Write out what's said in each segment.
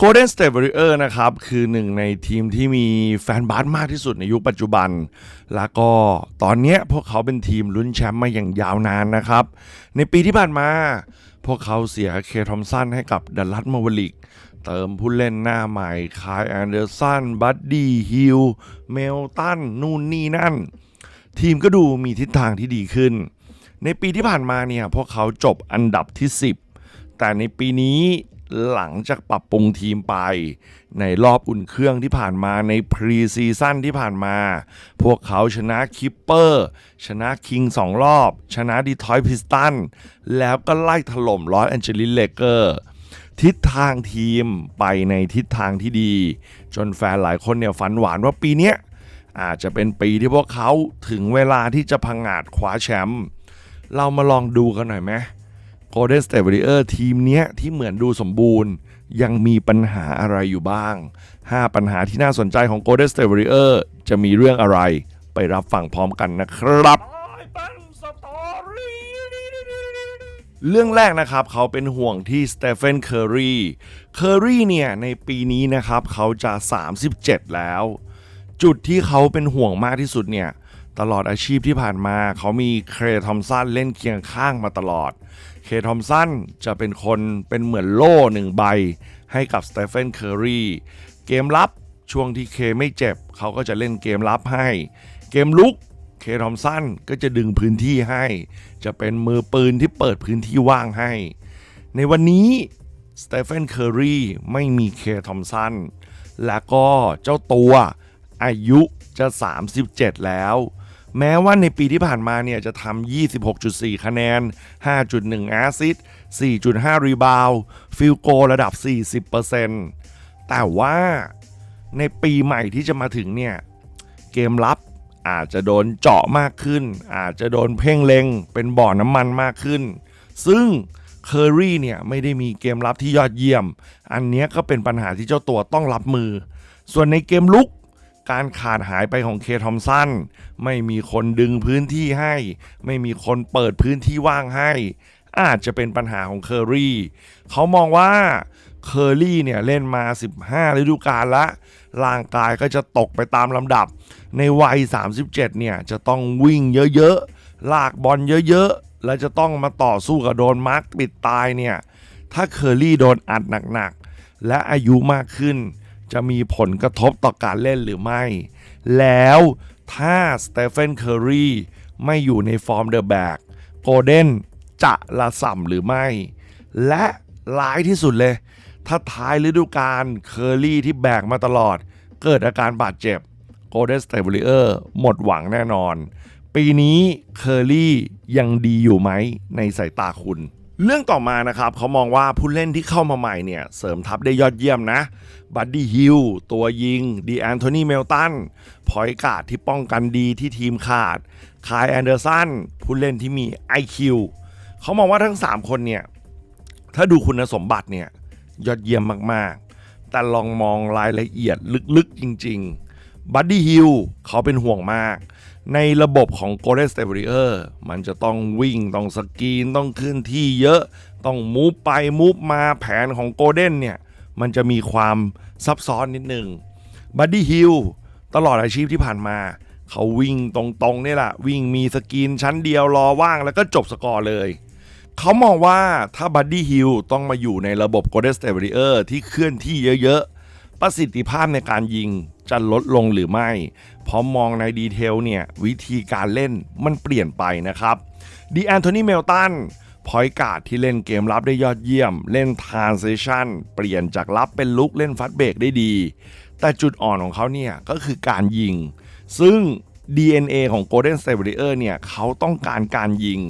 Golden State Warrior นะครับ คือหนึ่งในทีมที่มีแฟนบาสมากที่สุดในยุคปัจจุบัน แล้วก็ตอนนี้พวกเขาเป็นทีมลุ้นแชมป์มาอย่างยาวนานนะครับ ในปีที่ผ่านมา พวกเขาเสียเคทอมสันให้กับดัลลัสมาวลิก เติมผู้เล่นหน้าใหม่คายแอนเดอร์สันบัดดี้ฮิลเมลตันนู่นนี่นั่น ทีมก็ดูมีทิศทางที่ดีขึ้น ในปีที่ผ่านมาเนี่ยพวกเขาจบอันดับที่ 10 แต่ในปีนี้ หลังจากปรับปรุงทีมไป ในรอบอุ่นเครื่องที่ผ่านมาในพรีซีซั่นที่ผ่านมา พวกเขาชนะคิปเปอร์ ชนะคิงสองรอบ ชนะดีทอยพิสตัน แล้วก็ไล่ถล่มลอสแอนเจลิสเลเกอร์ทิศทางทีมไปในทิศทางที่ดี จนแฟนหลายคนเนี่ยฝันหวานว่าปีนี้อาจจะเป็นปีที่พวกเขาถึงเวลาที่จะพังงาดคว้าแชมป์เรามาลองดูกันหน่อยไหม Golden State Warrior ทีมเนี้ยที่เหมือนดูสมบูรณ์ ยังมีปัญหาอะไรอยู่บ้าง 5 ปัญหาที่น่าสนใจของ Golden State Warrior จะมีเรื่องอะไร ไปรับฟังพร้อมกันนะครับเรื่องแรกนะครับเขาเป็นห่วงที่สเตเฟนเคอรีเคอรีเนี่ยในปีนี้นะครับเขาจะ 37 แล้ว จุดที่เขาเป็นห่วงมากที่สุดเนี่ยตลอดอาชีพที่ผ่านมา เขามีเครทอมสันเล่นเคียงข้างมาตลอด เคทอมสันจะเป็นคนเป็นเหมือนโล่หนึ่งใบ ให้กับสเตเฟนเคอรีเกมรับช่วงที่เคไม่เจ็บ เขาก็จะเล่นเกมรับให้ เกมลุกเคทอมสันก็จะดึงพื้นที่ให้ จะเป็นมือปืนที่เปิดพื้นที่ว่างให้ ในวันนี้สเตเฟนเคอรีไม่มีเคทอมสันและก็เจ้าตัวอายุจะ 37 แล้ว แม้ว่าในปีที่ผ่านมาเนี่ยจะทำ 26.4 คะแนน 5.1 แอสซิสต์4.5 รีบาวฟิลโกระดับ 40%แต่ว่าในปีใหม่ที่จะมาถึงเนี่ย เกมรับอาจจะโดนเจาะมากขึ้น อาจจะโดนเพ่งเล็ง เป็นบ่อน้ำมันมากขึ้น ซึ่งเคอรี่เนี่ยไม่ได้มีเกมรับที่ยอดเยี่ยม อันนี้ก็เป็นปัญหาที่เจ้าตัวต้องรับมือ ส่วนในเกมลุก การขาดหายไปของเคทอมสันไม่มีคนดึงพื้นที่ให้ ไม่มีคนเปิดพื้นที่ว่างให้ อาจจะเป็นปัญหาของเคอรี่เขามองว่าเคอรี่เนี่ยเล่นมา 15 ฤดูกาลละร่างกายก็จะตกไปตามลำดับ ในวัย 37 เนี่ยจะต้องวิ่งเยอะๆ ลากบอลเยอะๆ และจะต้องมาต่อสู้กับโดนมาร์กปิดตายเนี่ย ถ้าเคอรี่โดนอัดหนักๆ และอายุมากขึ้น จะมีผลกระทบต่อการเล่นหรือไม่ แล้วถ้าสเตเฟนเคอรีไม่อยู่ในฟอร์มเดอะแบกโกลเด้นจะละส่ำหรือไม่ และร้ายที่สุดเลย ถ้าท้ายฤดูกาลเคอรี่ที่แบกมาตลอด เกิดอาการบาดเจ็บ Golden State Warrior หมดหวังแน่นอน ปีนี้เคอรี่ยังดีอยู่ไหมในสายตาคุณ เรื่องต่อมานะครับเขามองว่าผู้เล่นที่เข้ามาใหม่เนี่ย เสริมทัพได้ยอดเยี่ยมนะ บัดดี้ฮิลตัวยิง ดีแอนโทนีเมลตัน พอยการ์ดที่ป้องกันดีที่ทีมขาด คายแอนเดอร์สัน ผู้เล่นที่มี IQ เขามองว่าทั้ง 3 คนเนี่ย ถ้าดูคุณสมบัติเนี่ย ยอดเยี่ยมมากๆ แต่ลองมองรายละเอียดลึกๆจริง ๆ บัดดี้ฮิลเขาเป็นห่วงมาก ในระบบของ Golden State Warrior มันจะต้องวิ่ง ต้องสกรีน ต้องขึ้นที่เยอะ ต้องมูฟไปมูฟมาแผนของ Golden เนี่ย มันจะมีความซับซ้อนนิดนึงบัดดี้ฮิลตลอดอาชีพที่ผ่านมา เขาวิ่งตรงๆนี่แหละ วิ่งมีสกรีนชั้นเดียวรอว่างแล้วก็จบสกอร์เลย เขามองว่าถ้าบัดดี้ฮิลต้องมาอยู่ในระบบ Golden State Warrior ที่เคลื่อนที่เยอะๆประสิทธิภาพในการยิง จะลดลงหรือไม่เพราะมองในดีเทลเนี่ยวิธีการเล่นมันเปลี่ยนไปนะครับดีแอนโทนีเมลตันพอยการ์ดที่เล่นเกมรับได้ยอดเยี่ยม เล่นทาน i ิชันเปลี่ยนจากรับเป็นลุกเล่นฟัดเบรกได้ดี แต่จุดอ่อนของเขาเนี่ยก็คือการยิง ซึ่ง DNA ของ Golden State Warrior เนี่ยเขาต้องการการยิง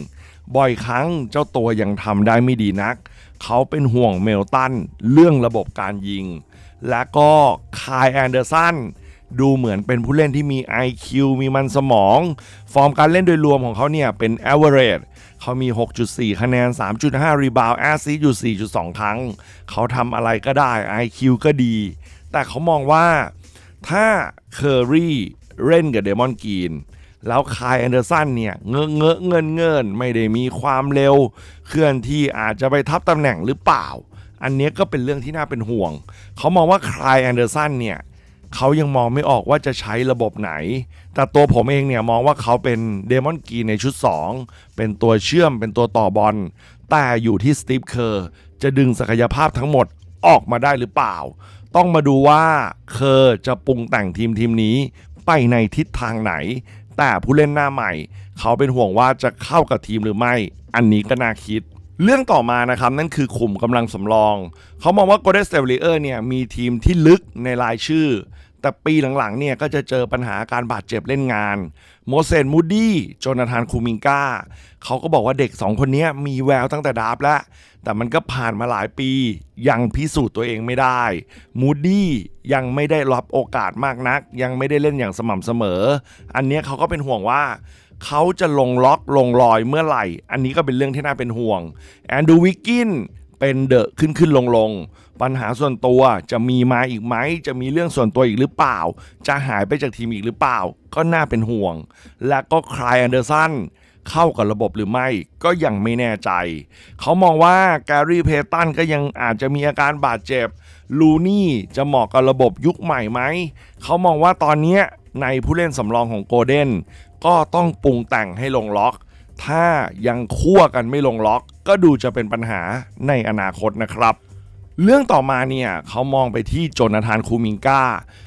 บ่อยครั้งเจ้าตัวยังทำได้ไม่ดีนัก เขาเป็นห่วงเมลตันเรื่องระบบการยิง และก็คายแอนเดอร์สันดูเหมือนเป็นผู้เล่นที่มี IQ มีมันสมอง ฟอร์มการเล่นโดยรวมของเขาเนี่ยเป็น average เขามี 6.4 คะแนน 3.5 รีบาวแอสซิสอยู่ 4.2 ครั้ง เขาทำอะไรก็ได้ IQ ก็ดี แต่เขามองว่าถ้าเคอรี่เล่นกับเดมอนกรีนแล้วคายแอนเดอร์สันเนี่ยเงอะเงอะเงินเงินไม่ได้มีความเร็ว เคลื่อนที่อาจจะไปทับตำแหน่งหรือเปล่า อันนี้ก็เป็นเรื่องที่น่าเป็นห่วง เขามองว่าคลายแอนเดอร์สันเนี่ยเขายังมองไม่ออกว่าจะใช้ระบบไหน แต่ตัวผมเองเนี่ยมองว่าเขาเป็นเดมอนกีในชุด 2 เป็นตัวเชื่อมเป็นตัวต่อบอล แต่อยู่ที่สตีฟเคอร์จะดึงศักยภาพทั้งหมดออกมาได้หรือเปล่า ต้องมาดูว่าเคอร์จะปรุงแต่งทีมทีมนี้ไปในทิศทางไหน แต่ผู้เล่นหน้าใหม่ เขาเป็นห่วงว่าจะเข้ากับทีมหรือไม่ อันนี้ก็น่าคิด เรื่องต่อมานะครับ นั่นคือขุมกำลังสำรอง เขามองว่า Golden State Warriors เนี่ยมีทีมที่ลึกในรายชื่อ แต่ปีหลังๆเนี่ยก็จะเจอปัญหาการบาดเจ็บเล่นงาน โมเสสมูดี้โจนาธานคูมิงกาเขาก็บอกว่าเด็ก 2 คนนี้มีแววตั้งแต่ดราฟต์แล้ว แต่มันก็ผ่านมาหลายปี ยังพิสูจน์ตัวเองไม่ได้มูดี้ยังไม่ได้รับโอกาสมากนัก ยังไม่ได้เล่นอย่างสม่ำเสมอ อันนี้เขาก็เป็นห่วงว่า เขาจะลงล็อกลงรอยเมื่อไหร่ อันนี้ก็เป็นเรื่องที่น่าเป็นห่วงแอนดูวิกกินเป็นเดอะขึ้นขึ้นลงลงปัญหาส่วนตัวจะมีมาอีกไหม จะมีเรื่องส่วนตัวอีกหรือเปล่า จะหายไปจากทีมอีกหรือเปล่า ก็น่าเป็นห่วง และก็คลายแอนเดอร์สันเข้ากับระบบหรือไม่ก็ยังไม่แน่ใจ เขามองว่าแกรี่เพตันก็ยังอาจจะมีอาการบาดเจ็บ ลูนี่จะเหมาะกับระบบยุคใหม่ไหม เขามองว่าตอนนี้ในผู้เล่นสำรองของโกลเด้น ก็ต้องปรุงแต่งให้ลงล็อก ถ้ายังคั่วกันไม่ลงล็อก ก็ดูจะเป็นปัญหาในอนาคตนะครับ เรื่องต่อมาเนี่ยเขามองไปที่โจนาธานคูมิงกา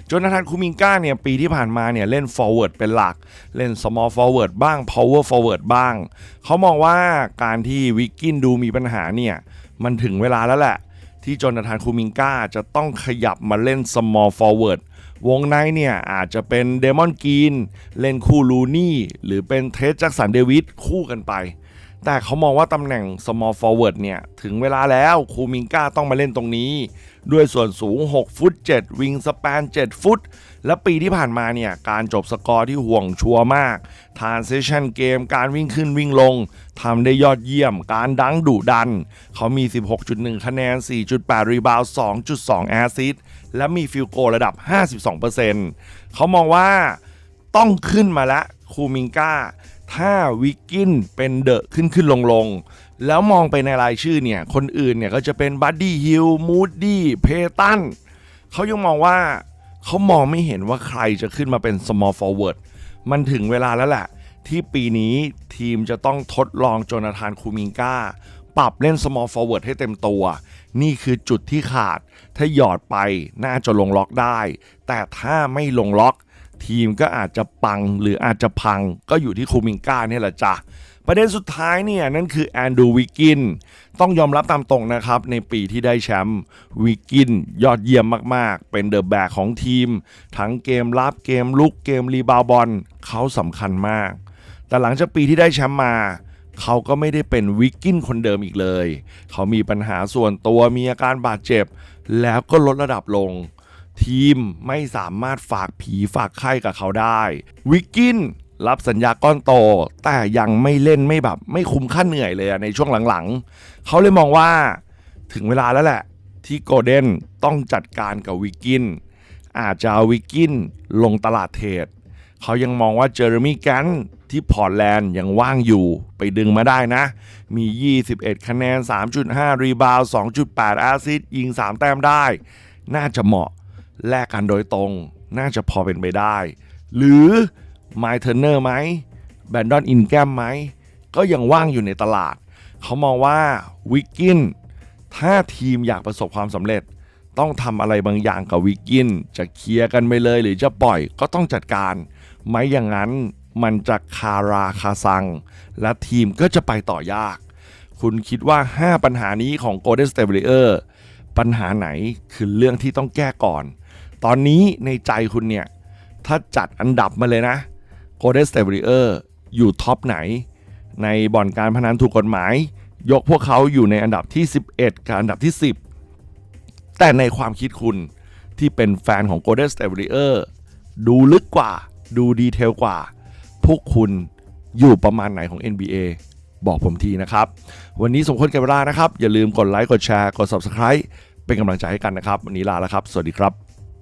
โจนาธานคูมิงกาเนี่ยปีที่ผ่านมาเนี่ยเล่น forward เป็นหลัก เล่น small forward บ้าง power forward บ้าง เขามองว่าการที่วิกกินดูมีปัญหาเนี่ยมันถึงเวลาแล้วแหละ ที่จอนาธานคูมิงกาจะต้องขยับมาเล่น small forward วงในเนี่ยอาจจะเป็นเดมอนกีน เล่นคู่ลูนี่ หรือเป็นเทสแจ็คสันเดวิดคู่กันไป แต่เขามองว่าตำแหน่ง small forward เนี่ย ถึงเวลาแล้วคูมิงก้าต้องมาเล่นตรงนี้ด้วยส่วนสูง 6 ฟุต 7 วิงสแปน 7 ฟุต และปีที่ผ่านมาเนี่ย การจบสกอร์ที่ห่วงชัวร์มาก transition เกมการวิ่งขึ้นวิ่งลงทำได้ยอดเยี่ยม การดังดุดัน เขามี 16.1 คะแนน 4.8 รีบาว 2.2 แอซิสและมีฟิลโกระดับ 52%เขามองว่าต้องขึ้นมาล้วคูมิงกาถ้าวิกกินเป็นเดอะขึ้นขึ้นลงลง แล้วมองไปในรายชื่อเนี่ย คนอื่นเนี่ยก็จะเป็นบัดดี้ฮิลมูดดี้เพตันเขายังมองว่าเขามองไม่เห็นว่าใครจะขึ้นมาเป็น small forward มันถึงเวลาแล้วแหละ ที่ปีนี้ทีมจะต้องทดลองโจนาธานคูมิงกาปรับเล่น small forward ให้เต็มตัว นี่คือจุดที่ขาด ถ้าหยอดไปน่าจะลงล็อกได้ แต่ถ้าไม่ลงล็อก ทีมก็อาจจะปังหรืออาจจะพัง ก็อยู่ที่คูมิงก้าเนี่ยแหละจ้ะ ประเด็นสุดท้ายเนี่ยนั่นคือแอนดูวิกกิน ต้องยอมรับตามตรงนะครับ ในปีที่ได้แชมป์วิกกินยอดเยี่ยมมากๆ เป็นเดอะแบกของทีม ทั้งเกมรับเกมลุกเกมรีบาวบอลเขาสำคัญมาก แต่หลังจากปีที่ได้แชมป์มาเขาก็ไม่ได้เป็นวิกกินคนเดิมอีกเลย เขามีปัญหาส่วนตัวมีอาการบาดเจ็บ แล้วก็ลดระดับลง ทีมไม่สามารถฝากผีฝากไข้กับเขาได้ วิกกิน รับสัญญาก้อนโต แต่ยังไม่เล่นไม่แบบ ไม่คุ้มค่าเหนื่อยเลยอะในช่วงหลังๆ เขาเลยมองว่าถึงเวลาแล้วแหละ ที่โกลเด้นต้องจัดการกับวิกกิน อาจจะเอาวิกกินลงตลาดเทรดเขายังมองว่าเจอร์มี่แกนที่พอร์ตแลนด์ยังว่างอยู่ไปดึงมาได้นะ มี 21 คะแนน 3.5 รีบาว 2.8แอสซิสต์ยิง 3 แต้มได้ น่าจะเหมาะแลกกันโดยตรง น่าจะพอเป็นไปได้ หรือ ไมเทอร์เนอร์ไหมแบนดอนอินแกมไหม ก็ยังว่างอยู่ในตลาด เขามองว่าวิกกินถ้าทีมอยากประสบความสำเร็จ ต้องทำอะไรบางอย่างกับวิกกินจะเคลียร์กันไปเลยหรือจะปล่อยก็ต้องจัดการ ไม่อย่างนั้นมันจะคาราคาซัง และทีมก็จะไปต่อยาก คุณคิดว่า 5 ปัญหานี้ของ Golden State Warrior ปัญหาไหนคือเรื่องที่ต้องแก้ก่อน ตอนนี้ในใจคุณเนี่ย ถ้าจัดอันดับมาเลยนะ Golden State Warrior อยู่ท็อปไหน ในบ่อนการพนันถูกกฎหมาย ยกพวกเขาอยู่ในอันดับที่ 11 กับอันดับที่ 10 แต่ในความคิดคุณที่เป็นแฟนของ Golden State Warrior ดูลึกกว่า ดูดีเทลกว่า พวกคุณอยู่ประมาณไหนของ NBA บอกผมทีนะครับ วันนี้สมควรแก่เวลานะครับ อย่าลืมกดไลค์ กดแชร์ กด Subscribe เป็นกำลังใจให้กันนะครับ วันนี้ลาแล้วครับ สวัสดีครับ